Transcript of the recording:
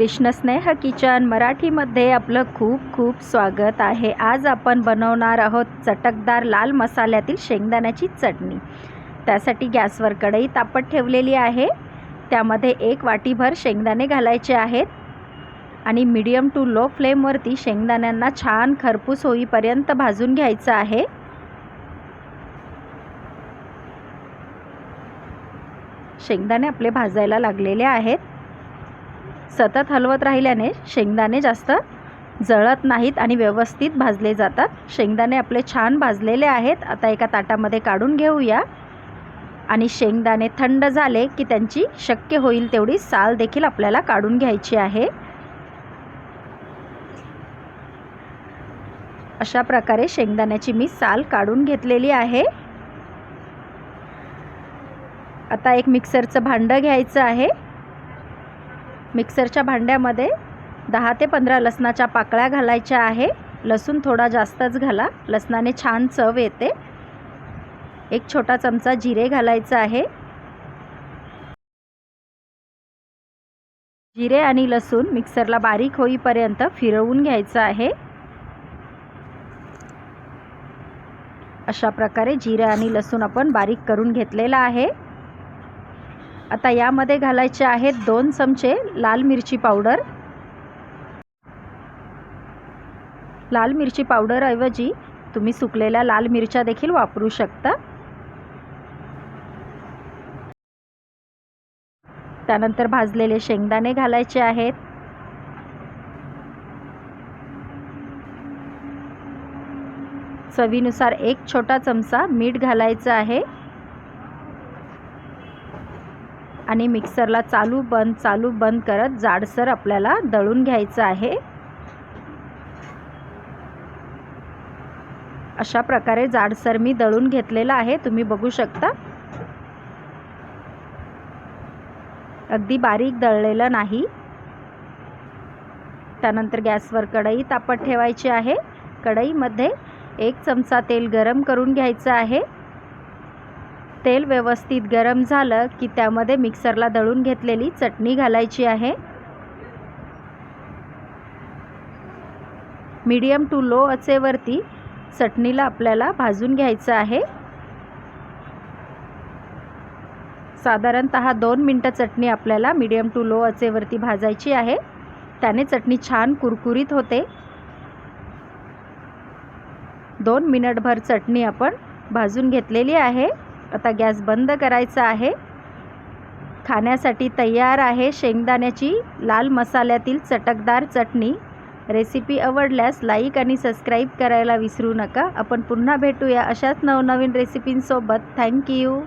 कृष्ण स्नेह किचन मराठीमध्ये आपलं खूप खूप स्वागत आहे. आज आपण बनवणार आहोत चटकदार लाल मसाल्यातील शेंगदाण्याची चटणी. त्यासाठी गॅसवर कढई तापत ठेवलेली आहे. त्यामध्ये एक वाटीभर शेंगदाणे घालायचे आहेत. आणि मीडियम टू लो फ्लेमवरती शेंगदाण्यांना छान खरपूस होईपर्यंत भाजून घ्यायचं आहे. शेंगदाणे आपले भाजायला लागलेले आहेत. सतत हलवत राहिल्याने शेंगदाणे जास्त जळत नाहीत आणि व्यवस्थित भाजले जातात. शेंगदाणे आपले छान भाजलेले आहेत. आता एका ताटामध्ये काढून घेऊया. आणि शेंगदाणे थंड झाले की त्यांची शक्य होईल तेवढी साल देखील आपल्याला काढून घ्यायची आहे. अशा प्रकारे शेंगदाण्याची मी साल काढून घेतलेली आहे. आता एक मिक्सरचं भांडं घ्यायचं आहे. मिक्सरच्या भांड्यामध्ये दहा ते पंधरा लसणाच्या पाकळ्या घालायच्या आहे. लसूण थोडा जास्तच घाला. लसणाने छान चव येते. एक छोटा चमचा जिरे घालायचं आहे. जिरे आणि लसूण मिक्सरला बारीक होईपर्यंत फिरवून घ्यायचं आहे. अशा प्रकारे जिरे आणि लसूण आपण बारीक करून घेतलेला आहे. आता यामध्ये घालायचे आहेत दोन चमचे लाल मिरची पावडर. लाल मिरची पावडरऐवजी तुम्ही सुकलेल्या लाल मिरच्या देखील वापरू शकता. त्यानंतर भाजलेले शेंगदाणे घालायचे आहेत. चवीनुसार एक छोटा चमचा मीठ घालायचं आहे. आणि मिक्सरला चालू बंद चालू बंद करत जाडसर आपल्याला दळून घ्यायचं आहे. अशा प्रकारे जाडसर मी दळून घेतलेलं आहे. तुम्ही बघू शकता. अगदी बारीक दळलेलं नाही. त्यानंतर गॅसवर कढई तापत ठेवायची आहे. कढईमध्ये एक चमचा तेल गरम करून घ्यायचं आहे. तेल व्यवस्थित गरम झालं की त्यामध्ये मिक्सरला दळून घेतलेली चटणी घालायची आहे. मीडियम टू लो अचेवरती चटणीला आपल्याला भाजून घ्यायचं आहे. साधारणत दोन मिनटं चटणी आपल्याला मीडियम टू लो अचेवरती भाजायची आहे. त्याने चटणी छान कुरकुरीत होते. दोन मिनटभर चटणी आपण भाजून घेतलेली आहे. आता गॅस बंद करायचा आहे. खाण्यासाठी तयार आहे शेंगदाण्याची लाल मसाल्यातील चटकदार चटणी. रेसिपी आवडल्यास लाईक आणि सबस्क्राईब करायला विसरू नका. आपण पुन्हा भेटूया अशाच नवनवीन रेसिपींसोबत. थँक्यू